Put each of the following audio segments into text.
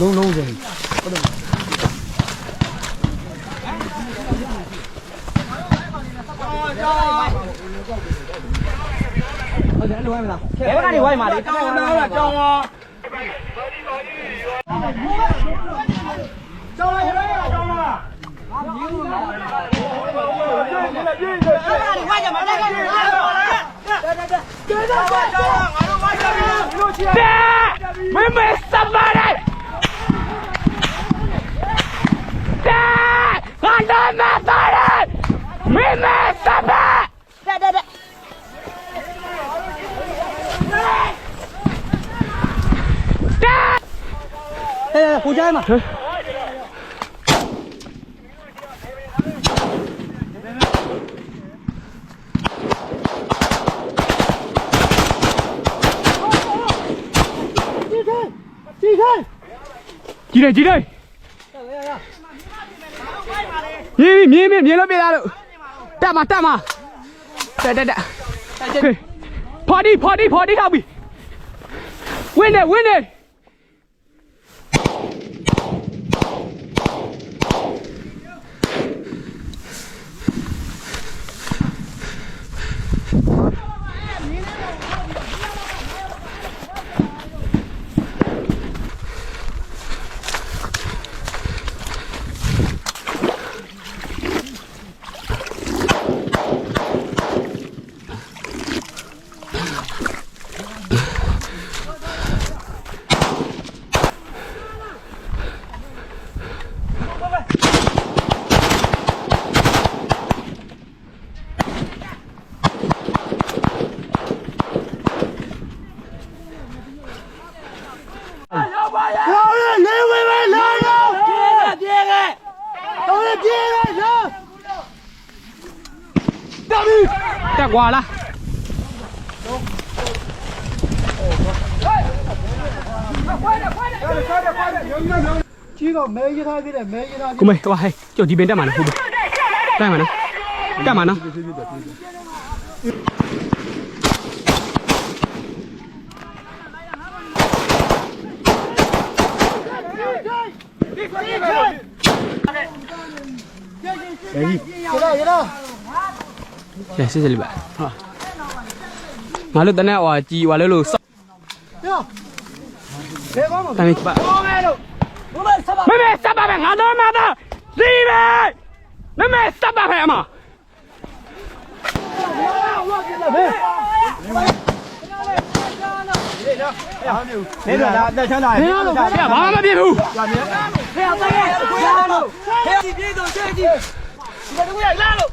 လုံးလုံးစိန် ဘယ်ကနေဝိုင်းမှာလေတောင်းတောင်းလားတောင်းရောမင်းမစပါရဲတဲ့ငါတော့မသားရဲမင်းမစပါတဲ့တဲ့တဲ့ဟဲ့ဟိုကြားမှာ ကြ 妹妹，somebody，对，俺的妹妹，妹妹，somebody，对对对。哎，胡家嘛。 ည့်တယ်ကြည့်တယ်မြင်ပြီမြင်ပြီမြင်လို့ပြလာလို့တက်မှာတက်မှာတက်တက်တက်ဖော်ဒီဖော်ဒီဖော်ဒီထောက်ပြီဝင်းနေဝင်းနေ 挂了。cô mày qua hay chỗ đi bên đã mà nó đã mà nó đã mà nó Đấy. Cái đó, cái đó. ရစစ်စစ်လေးပါဟာငါတို့တနက်ဟွာကြည်ဟွာလို့လို့စောက်ရောဘယ်ကောင်းမလဲတနက်ပါဘယ်လိုဘယ်စပါမမေစပါပဲငါတို့မသားဒီပဲမမေစပါပဲအမနေတော့လာတက်ချမ်းလာနေတော့လာဘာမှမဖြစ်ဘူးဖေရတဲ့ဖေရလို့ဖေရဒီပြေတော့ချက်ကြည့်ဒီကူရလာလို့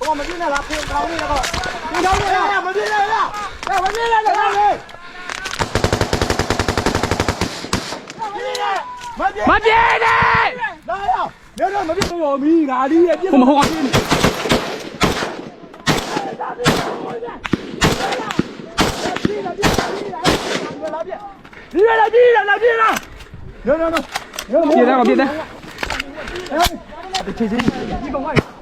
ဟိုမပြေးနဲ့လားဖေကောင်းနေတော့ဖေကောင်းနေလားမပြေးနဲ့လားမပြေးနဲ့လားလေမပြေး 妈别的， လာရရတော့မပြေးတော့မီးငါဒီရဲ့ပြေး 我们好啊。 ဒီရလာပြေးလာပြေးလာရရရ 别的，我别的。你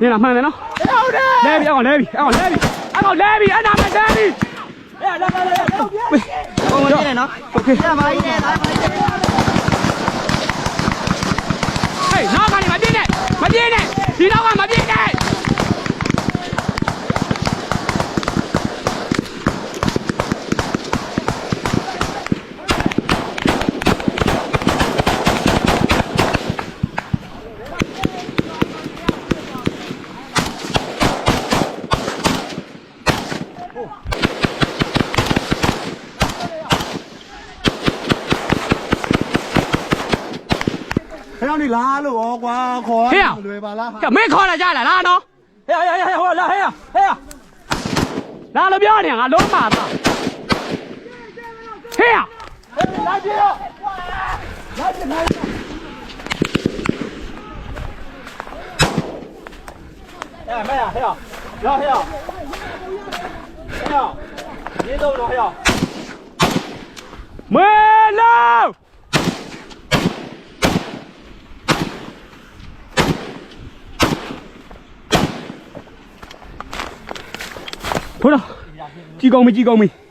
နေလားမှန်တယ်နော်ဟုတ်တယ်လဲပြီအောင်လဲပြီအောင်လဲပြီအောင်လဲပြီအဲ့ဒါမှလဲပြီအဲ့ဒါမှလဲပြီဟုတ်ကဲ့နေနော်โอเคဒါမှလေးနဲ့ဒါမှလေးနဲ့ဟေးနောက်ကနေမပြင်းနဲ့မပြင်းနဲ့ဒီနောက်ကမပြင်းနဲ့ ခဏနေလားလို့ဩကွာခေါ်ရလွယ်ပါလား 这没考了家了，拉喏， ဟဲ့ဟဲ့ဟဲ့ဟိုလာဟဲ့ဟဲ့ 拉了表呢，俺老妈子。嘿呀， လာပြေတော့လာပြေဟဲ့မဲဟဲ့လာဟဲ့ဟဲ့ရေတော့တော့ဟဲ့ 没了。不了， ကြည်ကုန်ပြီကြည်ကုန်ပြီ လိုက်လေလိုက်လေနေဆိုင်ပြစ်တယ်ဟဲ့ဟဲ့ဟဲ့ကိုလူ ရဲ့ဝါလုံးမတော့လိုက်ဟဲ့နေအောင်နေအောင်နေ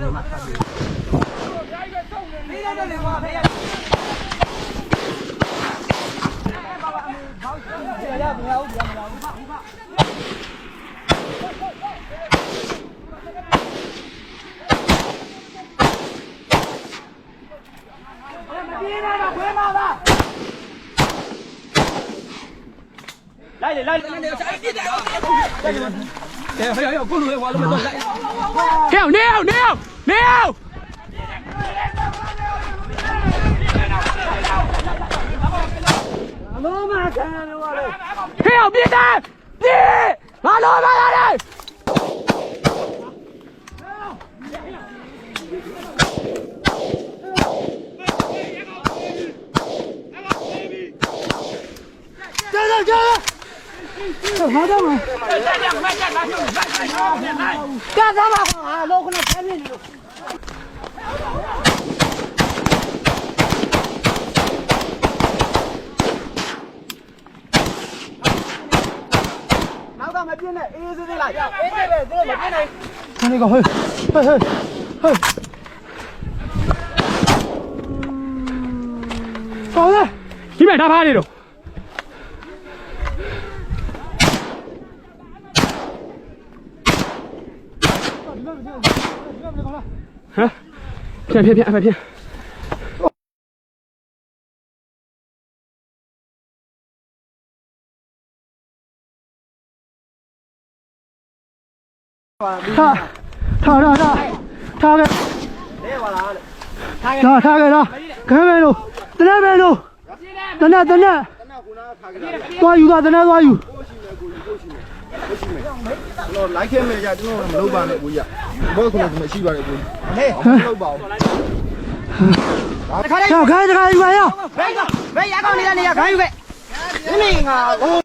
没在这里吗没在这里这里不要不要不不怕不怕来来来的回放的来了来来。Nêu, nêu, nêu, nêu. Hiểu biết đây Đi. Mà lôi mà ra đây Chơi rồi, chơi rồi. Hóa ra mà? 干啥嘛？啊，老可能产品的。 နောက်ကမပြင်းနဲ့အေးစေးစေးလိုက်အေးစေးပဲသူတို့မပြင်းနိုင် 看那个，嘿，嘿嘿嘿。好的， ဒီမဲ့ဒါဖားနေတော့ 哎，骗骗骗骗骗！他，他他他，他给，他他给他，看没路，等下没路，等下等下，抓鱼抓，等下抓鱼。 မရှိမယ်ကျွန်တော် like ခဲ့မယ်ကြာကျွန်တော်မလုပ်ပါနဲ့အကိုကြီးကဘောခုနကမရှိပါနဲ့အကိုကြီးဟေးမလုပ်ပါဘူးတခါတည်းခိုင်းတခါယူပါရောဘေးကဘေးရကောင်နေရနေရခိုင်းယူခဲ့ဒီနေ့ငါဟို